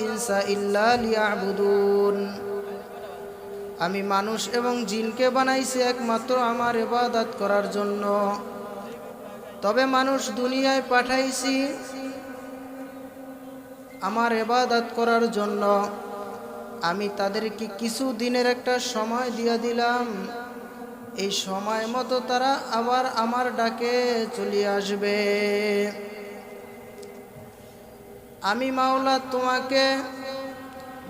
ইনসা আমি মানুষ এবং জিনকে বানাইছি একমাত্র আমার এবাদাত করার জন্য। তবে মানুষ দুনিয়ায় পাঠাইছি আমার এবাদাত করার জন্য। আমি তাদেরকে কিছু দিনের একটা সময় দিয়ে দিলাম। এই সময় মতো তারা আবার আমার ডাকে চলে আসবে। আমি মাওলা তোমাকে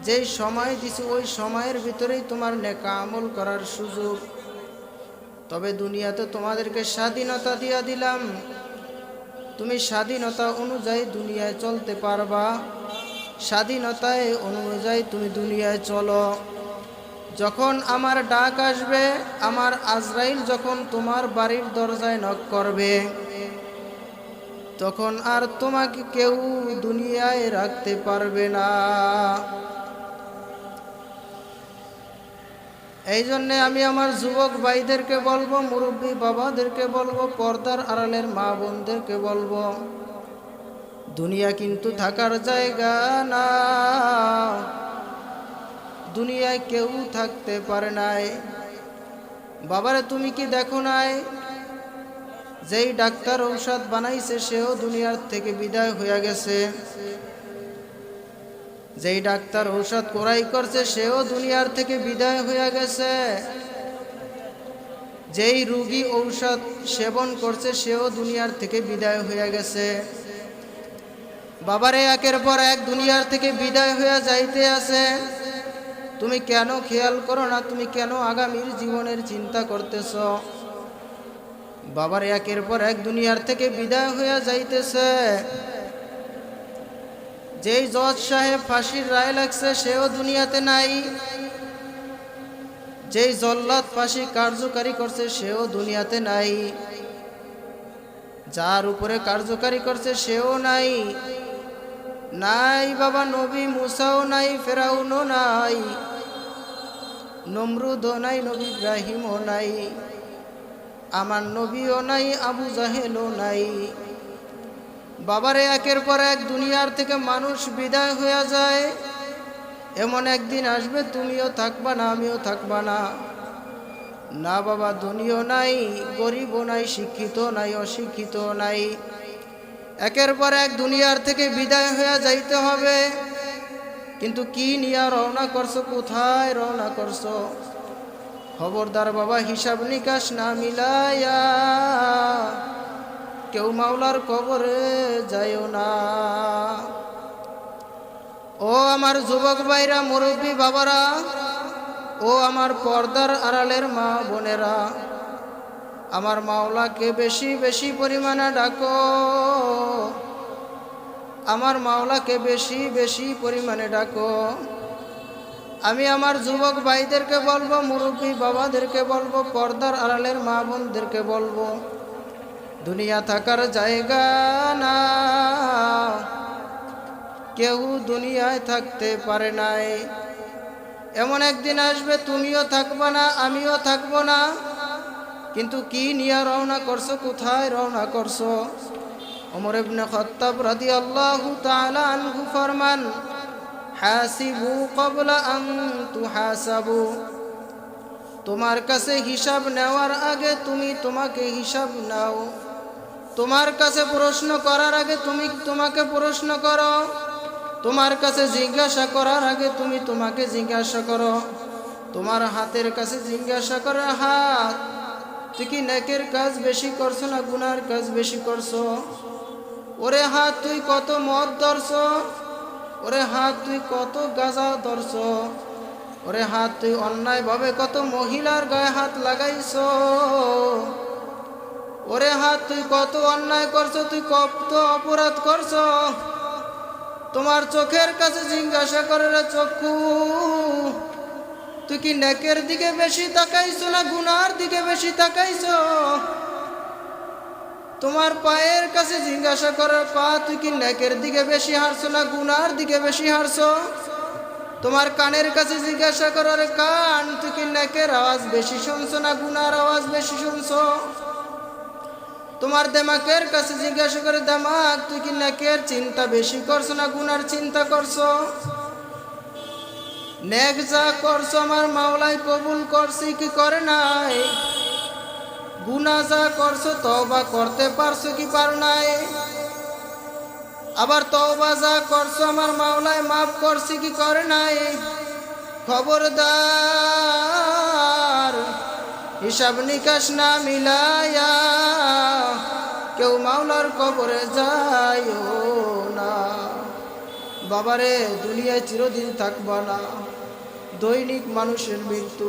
যেই সময় দিছি, ওই সময়ের ভিতরেই তোমার নেকা আমল করার সুযোগ। তবে দুনিয়াতে তোমাদেরকে স্বাধীনতা দিয়া দিলাম। তুমি স্বাধীনতা অনুযায়ী দুনিয়ায় চলতে পারবা। স্বাধীনতায় অনুযায়ী তুমি দুনিয়ায় চলো। যখন আমার ডাক আসবে, আমার আজরাইল যখন তোমার বাড়ির দরজায় নক করবে। তখন আর তোমাকে কেউ দুনিয়ায় রাখতে পারবে না। এই জন্যে আমি আমার যুবক ভাইদেরকে বলব, মুরব্বী বাবাদেরকে বলব, পর্দার আড়ালের মা বোনদেরকে বলব, দুনিয়া কিন্তু থাকার জায়গা না। দুনিয়ায় কেউ থাকতে পারে নাই। বাবারে তুমি কি দেখো নাই? যেই ডাক্তার ঔষধ বানাইছে, সেও দুনিয়ার থেকে বিদায় হয়ে গেছে। যেই ডাক্তার ঔষধ কোরাই করছে, সেও দুনিয়ার থেকে বিদায় হয়ে গেছে। যেই রুগী ঔষধ সেবন করছে, সেও দুনিয়ার থেকে বিদায় হয়ে গেছে। বাবারে, একের পর এক দুনিয়ার থেকে বিদায় হয়ে যাইতে আছে। তুমি কেন খেয়াল করো না? তুমি কেন আগামীর জীবনের চিন্তা করতেছ? বাবার একের পর এক দুনিয়ার থেকে বিদায় হয়ে যাইতেছে। যেই জজ সাহেব ফাঁসির রায় লাগছে, সেও দুনিয়াতে নাই। যেই জল্লাদ ফাঁসি কার্যকারী করছে, সেও দুনিয়াতে নাই। যার উপরে কার্যকারী করছে, সেও নাই। নাই বাবা নবী মুসাও নাই, ফেরাউনও নাই, নমরুদও নাই, নবী ইব্রাহিমও নাই। আমার নবীও নাই, আবু জাহেলও নাই। বাবারে একের পর এক দুনিয়ার থেকে মানুষ বিদায় হয়ে যায়। এমন একদিন আসবে, তুমিও থাকবা না, আমিও থাকবা না। না বাবা দুনিয়াও নাই, গরিবও নাই শিক্ষিত নাই অশিক্ষিত নাই। একের পর এক দুনিয়ার থেকে বিদায় হয়ে যাইতে হবে। কিন্তু কি নিয়ে রওনা করছ, কোথায় রওনা করছ? খবরদার বাবা হিসাব নিকাশ না মিলাইয়া, কেউ মাওলার কবরে যায়ও না। ও আমার যুবক ভাইরা, মুরব্বী বাবারা, ও আমার পর্দার আড়ালের মা বোনেরা, আমার মাওলাকে বেশি বেশি পরিমাণে ডাকো। আমার মাওলাকে বেশি বেশি পরিমাণে ডাকো। আমি আমার যুবক ভাইদেরকে বলব, মুরব্বী বাবাদেরকে বলব, পর্দার আড়ালের মা বোনদেরকে বলব, দুনিয়া থাকার জায়গা না। কেউ দুনিয়ায় থাকতে পারে নাই। এমন একদিন আসবে, তুমিও থাকবা না, আমিও থাকব না। কিন্তু কি নিয়ে রওনা করছ, কোথায় রওনা করছ? ওমর ইবনে খত্তাব রাদিয়াল্লাহু তাআলা আনহু ফরমান হাসিবু ক্বাবলা আন তুহাসাবু। তোমার কাছে হিসাব নেওয়ার আগে তুমি তোমাকে হিসাব নাও। তোমার কাছে প্রশ্ন করার আগে তুমি তোমাকে প্রশ্ন করো। তোমার কাছে জিজ্ঞাসা করার আগে তুমি তোমাকে জিজ্ঞাসা করো। তোমার হাতের কাছে জিজ্ঞাসা করে হাত। তুই কি নেকের কাজ বেশি করছ না গুনার কাজ বেশি করছ? ওরে হাত, তুই কত মদ ধরছ? ওরে হাত তুই কত গাজা ধরছ? ওরে হাত তুই অন্যায়ভাবে কত মহিলার গায়ে হাত লাগাইছ? ওরে হাত তুই কত অন্যায় করছ? তুই কত অপরাধ করছ? তোমার চোখের কাছে জিজ্ঞাসা করে রে চক্ষু। তুই কি নেকের দিকে বেশি তাকাইছো না গুনার দিকে বেশি তাকাইছো? তোমার পায়ের কাছে জিজ্ঞাসা করার পা, তুই কি নেকের দিকে বেশি হারছো না গুনার দিকে বেশি হারছো তোমার কানের কাছে জিজ্ঞাসা করার কান, তুই কি নেকের আওয়াজ বেশি শুনছো না গুনার আওয়াজ বেশি শুনছো? তোমার দেমাকের কাছে জিজ্ঞাসা করে, দেমাক, তুই কি নেকের চিন্তা বেশি করছ না গুনার চিন্তা করছ? নেক যা করছ আমার মাওলাই কবুল করছি, কি করে নাই? গুনা যা করছ, তওবা করতে পারছ কি পারো নাই? আবার তওবা যা করছ, আমার মাওলায় মাফ করছি কি করে নাই? খবরদার, হিসাব নিকাশ না মিলায়া কেউ মাওলার কবরে যায়ও না। বাবারে, দুনিয়ায় চিরদিন থাকবা না। দৈনিক মানুষের মৃত্যু,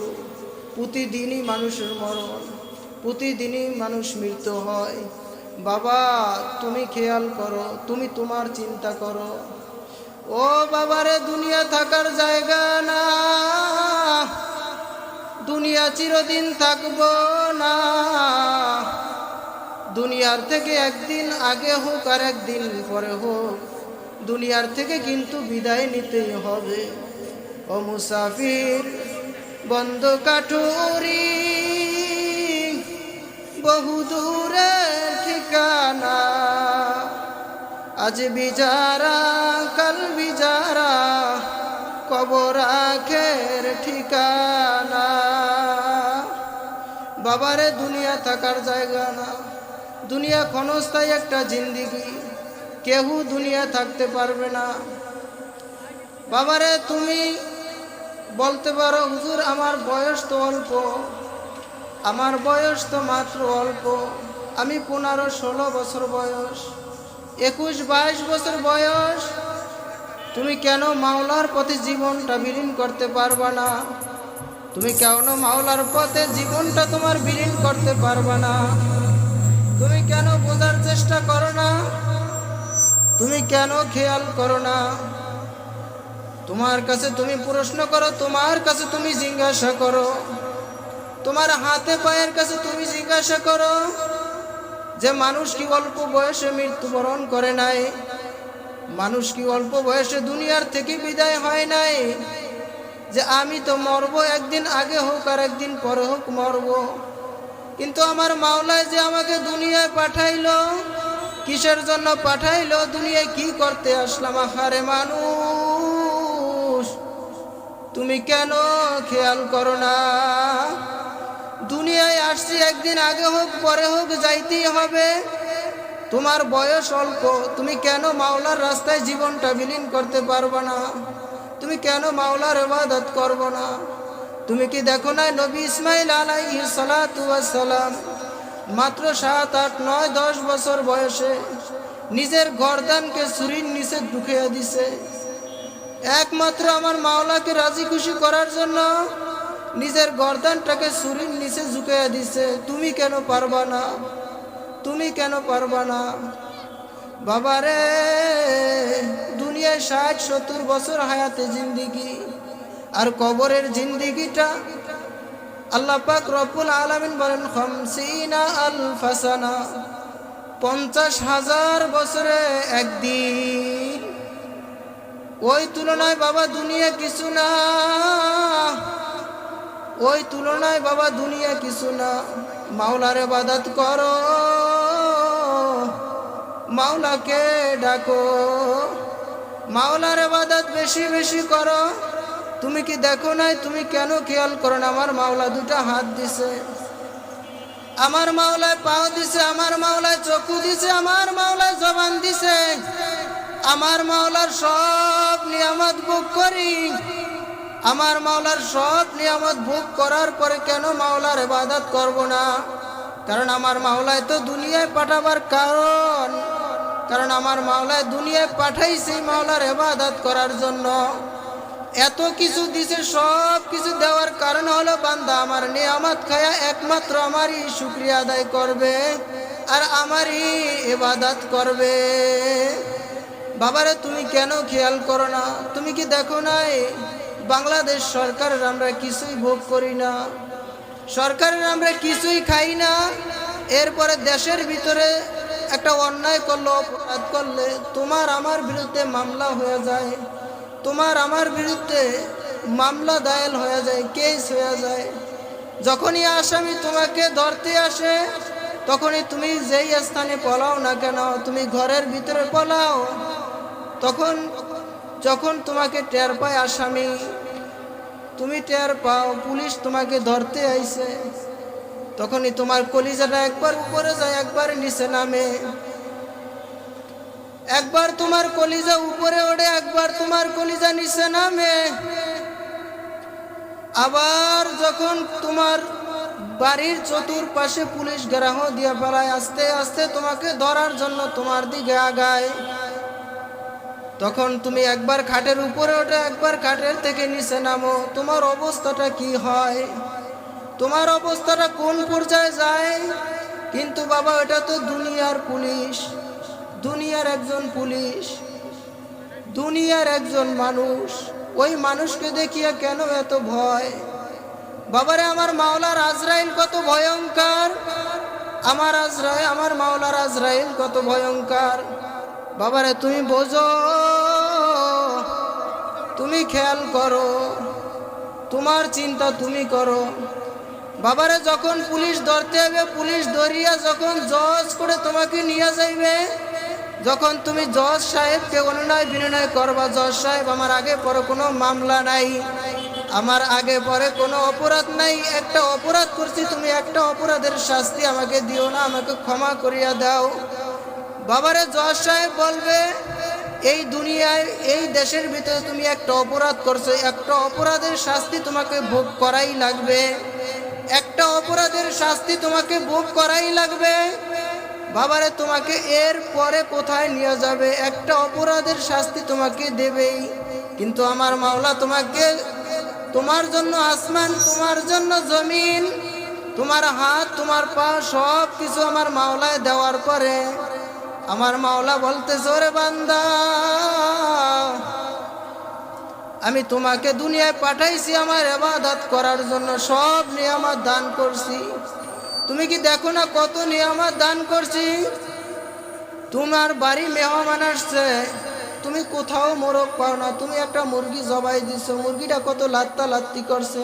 প্রতিদিনই মানুষের মরণ। প্রতিদিনই মানুষ মৃত্যু হয়। বাবা, তুমি খেয়াল করো, তুমি তোমার চিন্তা করো। ও বাবারে, দুনিয়া থাকার জায়গা না। দুনিয়া চিরদিন থাকব না। দুনিয়ার থেকে একদিন আগে হোক আর একদিন পরে হোক, দুনিয়ার থেকে কিন্তু বিদায় নিতেই হবে। ও মুসাফির, বন্ধ কাঠুরি। বহু দূরের ঠিকানা। আজ বিজারা, কাল বিজারা, কবর আখের ঠিকানা। বাবারে দুনিয়া থাকার জায়গা না। দুনিয়া ক্ষণস্থায়ী একটা জিন্দিগি। কেউ দুনিয়া থাকতে পারবে না। বাবারে, তুমি বলতে পারো, হুজুর, আমার বয়স তো অল্প। আমার বয়স তো মাত্র অল্প। আমি পনেরো ষোলো বছর বয়স। একুশ বাইশ বছর বয়স। তুমি কেন মাওলার পথে জীবনটা বিলীন করতে পারবা না? তুমি কেন মাওলার পথে জীবনটা তোমার বিলীন করতে পারবা না? তুমি কেন বোঝার চেষ্টা করো না? তুমি কেন খেয়াল করো না? তোমার কাছে তুমি প্রশ্ন করো, তোমার কাছে তুমি জিজ্ঞাসা করো। তোমার হাতে পায়ের কাছে তুমি জিজ্ঞাসা করো যে, মানুষ কি অল্প বয়সে মৃত্যুবরণ করে নাই? মানুষ কি অল্প বয়সে দুনিয়ার থেকে বিদায় হয় নাই? যে, আমি তো মরবো, একদিন আগে হোক আর একদিন পরে হোক মরবো। কিন্তু আমার মাওলায় যে আমাকে দুনিয়ায় পাঠাইলো, কিসের জন্য পাঠাইলো, দুনিয়ায় কি করতে আসলাম? আহারে মানুষ, তুমি কেন খেয়াল করো না? দুনিয়ায় আসছি, একদিন আগে হোক, পরে হোক, যাইতেই হবে। তোমার বয়স অল্প, তুমি কেন মাওলার রাস্তায় জীবনটা বিলীন করতে পারবে না? তুমি কেন মাওলার ইবাদত করব না? তুমি কি দেখো না নবী ইসমাইল আলাইহি সালাম মাত্র সাত, আট, নয়, দশ বছর বয়সে নিজের গরদানকে ছুরির নিচে ঢুকিয়ে দিছে? একমাত্র আমার মাওলাকে রাজি খুশি করার জন্য নিজের গর্দানটাকে ছুরির নিচে ঝুঁকিয়ে দিছে। তুমি কেন পারবা না? তুমি কেন পারবা না? বাবারে, দুনিয়ায় ষাট, সত্তর বছর হায়াতে জিন্দিগি। আর কবরের জিন্দিগিটা আল্লাহ পাক রব্বুল আলামিন বলেন, খমসিনা আল ফাসানা পঞ্চাশ হাজার বছরে একদিন। ওই তুলনায় বাবা, দুনিয়া কিছু না। ওই তুলনায় বাবা দুনিয়া কিছু না। মাওলার বাদাত করো। মাওলাকে ডাকো। মাওলার বাদাত বেশি বেশি করো। তুমি কি দেখো নাই? তুমি কেন খেয়াল করো না? আমার মাওলা দুটা হাত দিছে। আমার মাওলায় পাও দিছে, আমার মাওলায় চকু দিছে, আমার মাওলায় জবান দিছে। আমার মাওলার সব নিয়ামত ভোগ করি। আমার মাওলার সব নিয়ামত ভোগ করার পরে কেন মাওলার ইবাদত করব না? কারণ আমার মাওলায় তো দুনিয়ায় পাঠাবার কারণ। কারণ আমার মাওলায় দুনিয়ায় পাঠাইছে মাওলার ইবাদত করার জন্য। এত কিছু দিছে, সব কিছু দেওয়ার কারণ হলো বান্দা আমার নিয়ামত খায়া একমাত্র আমারই শুক্রিয়া আদায় করবে আর আমারই ইবাদত করবে। বাবারে, তুমি কেন খেয়াল করো না? তুমি কি দেখো নাই? বাংলাদেশ সরকারের আমরা কিছুই ভোগ করি না। সরকারের আমরা কিছুই খাই না। এরপরে দেশের ভিতরে একটা অন্যায় করল, অপরাধ করলে তোমার আমার বিরুদ্ধে মামলা হয়ে যায়। তোমার আমার বিরুদ্ধে মামলা দায়ের হয়ে যায়, কেস হয়ে যায়। যখনই আসামি তোমাকে ধরতে আসে, তখনই তুমি যেই স্থানে পলাও না কেন, তুমি ঘরের ভিতরে পলাও, তখন যখন তোমাকে টের পায় আসামি, তুমি টের পাও, পুলিশ তোমাকে ধরতে আইছে। তখনই তোমার কলিজাটা একবার উপরে যায়, একবার নিচে নামে। একবার তোমার কলিজা উপরে ওঠে একবার তোমার কলিজা নিচে নামে। আবার যখন তোমার বাড়ির চতুর্পাশে পুলিশ গ্রাহ দিয়ে বেলায় আস্তে আস্তে তোমাকে ধরার জন্য তোমার দিকে আগায়। তখন তুমি একবার খাটের উপরে ওঠে, একবার খাটের থেকে নিচে নামো। তোমার অবস্থাটা কি হয়? তোমার অবস্থাটা কোন পর্যায়ে যায়? কিন্তু বাবা, এটা তো দুনিয়ার পুলিশ। দুনিয়ার একজন পুলিশ। দুনিয়ার একজন মানুষ। ওই মানুষকে দেখিয়া কেন এত ভয়? বাবারে, আমার মাওলার আজরাইল কত ভয়ঙ্কর। আমার আজরাইল, আমার মাওলার আজরাইল কত ভয়ঙ্কর। বাবারে, তুমি বোঝো, তুমি খেয়াল করো, তোমার চিন্তা তুমি করো। বাবারে, যখন পুলিশ ধরতে হবে, পুলিশ ধরিয়া যখন জজ করে তোমাকে নিয়ে যাইবে, যখন তুমি জজ সাহেবকে অনুনয় বিনয় করবা, জজ সাহেব, আমার আগে পরে কোনো মামলা নাই, আমার আগে পরে কোনো অপরাধ নাই, একটা অপরাধ করছি, তুমি একটা অপরাধের শাস্তি আমাকে দিও না, আমাকে ক্ষমা করিয়া দাও। বাবারে জজ সাহেব বলবে, এই দুনিয়ায়, এই দেশের ভিতরে তুমি একটা অপরাধ করছ, একটা অপরাধের শাস্তি তোমাকে ভোগ করাই লাগবে। একটা অপরাধের শাস্তি তোমাকে ভোগ করাই লাগবে। বাবারে তোমাকে এর পরে কোথায় নিয়ে যাবে? একটা অপরাধের শাস্তি তোমাকে দেবেই। কিন্তু আমার মাওলা তোমাকে, তোমার জন্য আসমান, তোমার জন্য জমিন, তোমার হাত, তোমার পা সব কিছু আমার মাওলায় দেওয়ার পরে আমার মাওলা বলতে, জোরে বান্দা, আমি তোমাকে দুনিয়ায় পাঠাইছি আমার এবাদত করার জন্য, সব নিয়ামত দান করছি। তুমি কি দেখো না কত নিয়ামত দান করছি? তোমার বাড়ি মেহমান আসছে, তুমি কোথাও মোরগ পাও না, তুমি একটা মুরগি জবাই দিছো, মুরগিটা কত লাত্তা লাত্তি করছে।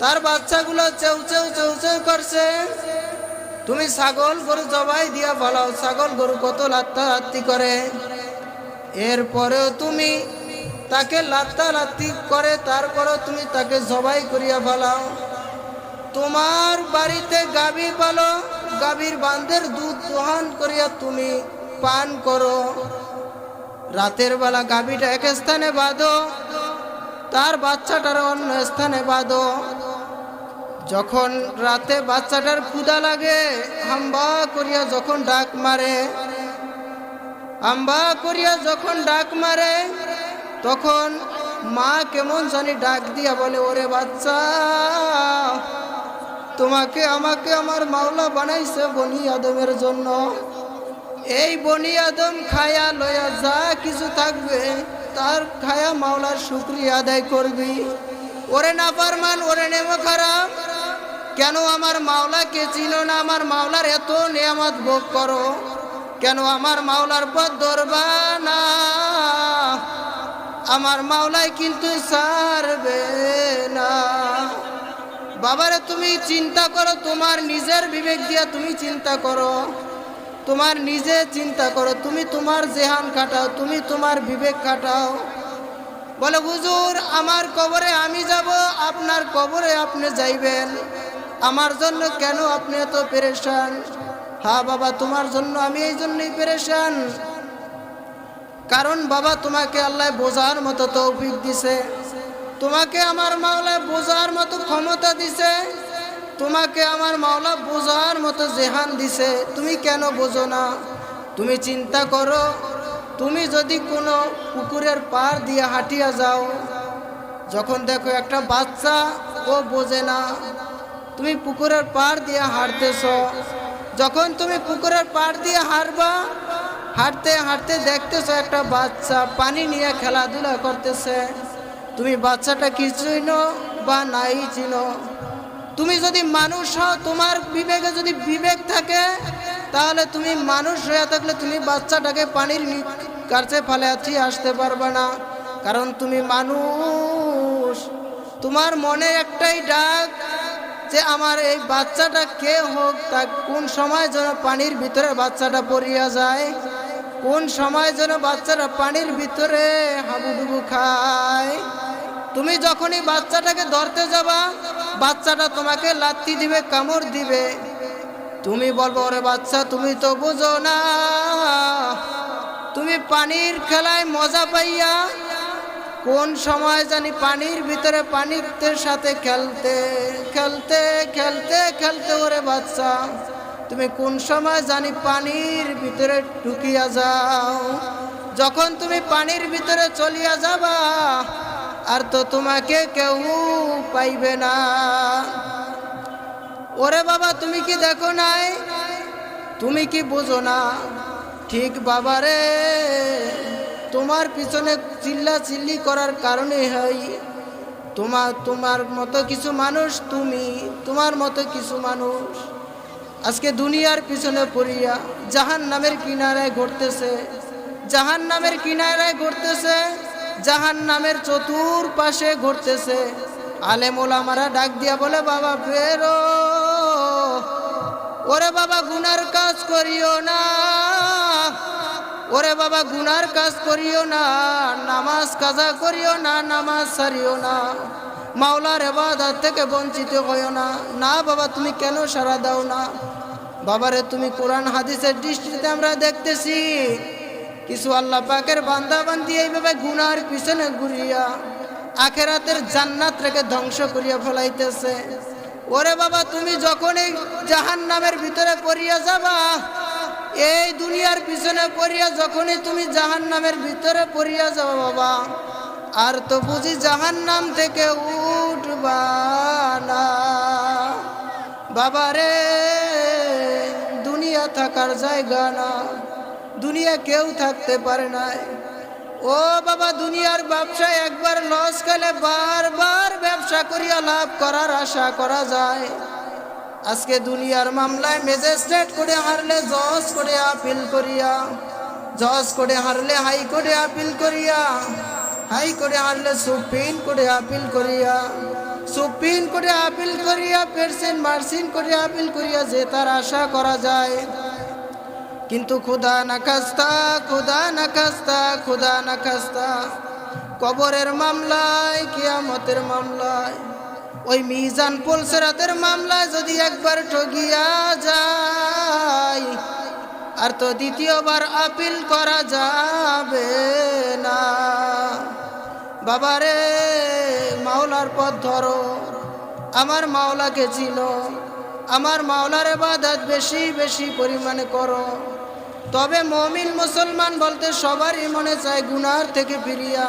তার বাচ্চাগুলো চেউ চেউ চেউ চেউ করছে। তুমি ছাগল গরু জবাই দিয়া ফলাও ছাগল গরু কত লাত্তা লাত্তি করে। এরপরেও তুমি তাকে লাত্তা লাত্তি করে, তারপরেও তুমি তাকে জবাই করিয়া ফেলাও তোমার বাড়িতে গাভী পালো, গাভীর বান্ধের দুধ দোহান করিয়া তুমি পান করো। রাতের বেলা গাভীটা এক স্থানে বাঁধো, তার বাচ্চাটার অন্য স্থানে বাঁধো। যখন রাতে বাচ্চাটার ক্ষুদা লাগে হাম্বা করিয়া যখন ডাক মারে, আম্বা করিয়া যখন ডাক মারে, তখন মা কেমন জানি ডাক দিয়া বলে, ওরে বাচ্চা, তোমাকে, আমাকে আমার মাওলা বানাইছে বনি আদমের জন্য। এই বনি আদম খায়া লয়া যা কিছু থাকবে, তার খায়া মাওলার শুক্রিয়া আদায় করবি। ওরে না পারমান ওরে নেমো খারাপ। কেন আমার মাওলাকে চিনো না? আমার মাওলার এত নিয়ামত ভোগ করো। কেন আমার মাওলার পথ ধরবা না? আমার মাওলাই কিন্তু সারবে না। বাবারে, তুমি চিন্তা করো, তোমার নিজের বিবেক দিয়া তুমি চিন্তা করো। তোমার নিজে চিন্তা করো, তুমি তোমার জেহান খাটাও, তুমি তোমার বিবেক খাটাও। বলে, হুজুর, আমার কবরে আমি যাব, আপনার কবরে আপনি যাইবেন। আমার জন্য কেন আপনি এত পেরেশান? হা বাবা, তোমার জন্য আমি এই জন্যই পেরেশান। কারণ বাবা, তোমাকে আল্লাহ বোঝার মতো তৌফিক দিছে। তোমাকে আমার মাওলা বোঝার মতো ক্ষমতা দিছে। তোমাকে আমার মাওলা বোঝার মতো জেহান দিছে। তুমি কেন বোঝো না? তুমি চিন্তা করো। তুমি যদি কোনো পুকুরের পার দিয়ে হাঁটিয়া যাও, যখন দেখো একটা বাচ্চা, ও বোঝে না। তুমি পুকুরের পাড় দিয়ে হাঁটতেছ। যখন তুমি পুকুরের পাড় দিয়ে হাঁটবা, হাঁটতে হাঁটতে দেখতেছো একটা বাচ্চা পানি নিয়ে খেলাধুলা করতেছে। তুমি বাচ্চাটা কি চিনো বা নাই চিনো? তুমি যদি মানুষ হও, তোমার বিবেকে যদি বিবেক থাকে, তাহলে তুমি মানুষ হয়ে থাকলে তুমি বাচ্চাটাকে পানির কাছে ফেলে আসতে পারবে না। কারণ তুমি মানুষ। তোমার মনে একটাই ডাক যে আমার এই বাচ্চাটা কে হোক, তা কোন সময় যেন পানির ভিতরে বাচ্চাটা পড়িয়া যায়? কোন সময় যেন বাচ্চাটা পানির ভিতরে হাবুডুবু খায়? তুমি যখনই বাচ্চাটাকে ধরতে যাবা, বাচ্চাটা তোমাকে লাত্তি দিবে, কামড় দিবে। তুমি বলব, ওরে বাচ্চা, তুমি তো বুঝো না। তুমি পানির খেলায় মজা পাইয়া কোন সময় জানি পানির ভিতরে পানির সাথে খেলতে খেলতে খেলতে খেলতে ওরে বাচ্চা। তুমি কোন সময় জানি পানির ভিতরে ঢুকিয়া যাও। যখন তুমি পানির ভিতরে চলিয়া যাবা, আর তো তোমাকে কেউ পাইবে না। ওরে বাবা, তুমি কি দেখো নাই? তুমি কি বুঝো না? ঠিক বাবারে তোমার পিছনে চিল্লা চিল্লি করার কারণে হয়। তোমার তোমার মতো কিছু মানুষ তুমি, তোমার মতো কিছু মানুষ আজকে দুনিয়ার পিছনে পড়িয়া জাহান নামের কিনারায় ঘটতেছে জাহান নামের কিনারায় ঘটতেছে জাহান নামের চতুর পাশে ঘুরতেছে। আলেমুল আমারা ডাক দিয়া বলে, বাবা, বেরো। ওরে বাবা, গুনার কাজ করিও না। ওরে বাবা, গুনার কাজ করিও না, নামাজ কাজা করিও না, নামাজ সারিও না। মাওলার এবাদাত থেকে বঞ্চিত হইও না। না বাবা, তুমি কেন সারা দাও না? বাবারে, তুমি কোরআন, হাদিসের দৃষ্টিতে আমরা দেখতেছি। কিছু আল্লাহ পাকের বান্দা বান্দি এইভাবে গুনার পিছনে ঘুরিয়া আখেরাতের জান্নাত রেখে ধ্বংস করিয়া ফেলাইতেছে। ওরে বাবা, তুমি যখনই জাহান নামের ভিতরে পড়িয়া যাবা এই দুনিয়ার পিছনে পড়িয়া যখনই তুমি জাহান নামের ভিতরে পড়িয়া যাবা বাবা। আর তো বুঝি জাহান নাম থেকে উঠবা না। বাবারে দুনিয়া থাকার জায়গা না। দুনিয়া কেউ থাকতে পারে না ও বাবা, দুনিয়ার ব্যবসায় একবার লস খেলে বারবার ব্যবসা করিয়া লাভ করার আশা করা যায়। আজকে দুনিয়ার মামলায় ম্যাজিস্ট্রেট করে হারলে জজ করে আপিল করিয়া, জজ করে হারলে হাই হাইকোর্টে আপিল করিয়া হাইকোর্টে হারলে সুপ্রিম কোর্টে আপিল করিয়া, সুপ্রিম কোর্টে আপিল করিয়া পেরসেন মার্সিন করে আপিল করিয়া যে তার আশা করা যায়। কিন্তু খুদা না খাস্তা খুদা না খাস্তা খুদা না খাস্তা কবরের মামলায়, কিয়ামতের মামলায় ওই মিজান পুলসেরাতের মামলায় যদি একবার ঠগিয়া যায়, আর তো দ্বিতীয়বার আপিল করা যাবে না। বাবারে, মাওলার পথ ধরো। আমার মাওলাকে ছিল আমার মাওলার এবাদত বেশি বেশি পরিমাণে করো। তবে মমিন মুসলমান বলতে সবারই মনে চায় গুনার থেকে ফিরিয়া।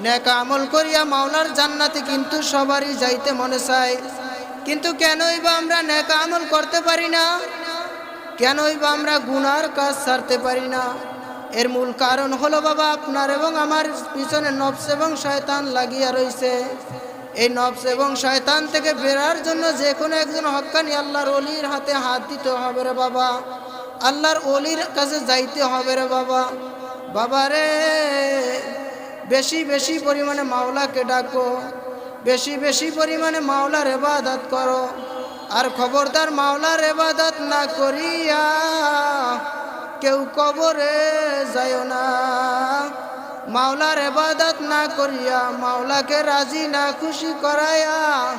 নেক আমল করিয়া মাওলার জান্নাতে কিন্তু সবারই যাইতে মনে চায়। কিন্তু কেনই বা আমরা নেক আমল করতে পারি না? কেনই বা আমরা গুনার কাজ ছাড়তে পারি না? এর মূল কারণ হলো বাবা আপনার এবং আমার পিছনে নবস এবং শয়তান লাগিয়া রয়েছে এই নবস এবং শয়তান থেকে বেরার জন্য যে কোনো একজন হক্কানি আল্লাহর অলির হাতে হাত দিতে হবে রে বাবা। আল্লাহর অলির কাছে যাইতে হবে রে বাবা। বাবা রে বেশি বেশি পরিমাণে মাওলাকে ডাকো, বেশি বেশি পরিমাণে মাওলার এবাদত করো। আর খবরদার মাওলার এবাদত না করিয়া কেউ কবরে যায় না। মাওলার এবাদত না করিয়া মাওলাকে রাজি না খুশি করাইয়া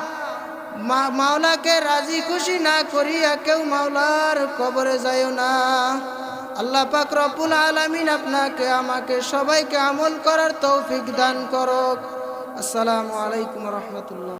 মা- মাওলাকে রাজি খুশি না করিয়া কেউ মাওলার কবরে যায় না। আল্লাহ পাক রব্বুল আলামিন আপনাকে, আমাকে সবাইকে আমল করার তৌফিক দান করুক। আসসালামু আলাইকুম রহমতুল্লাহ।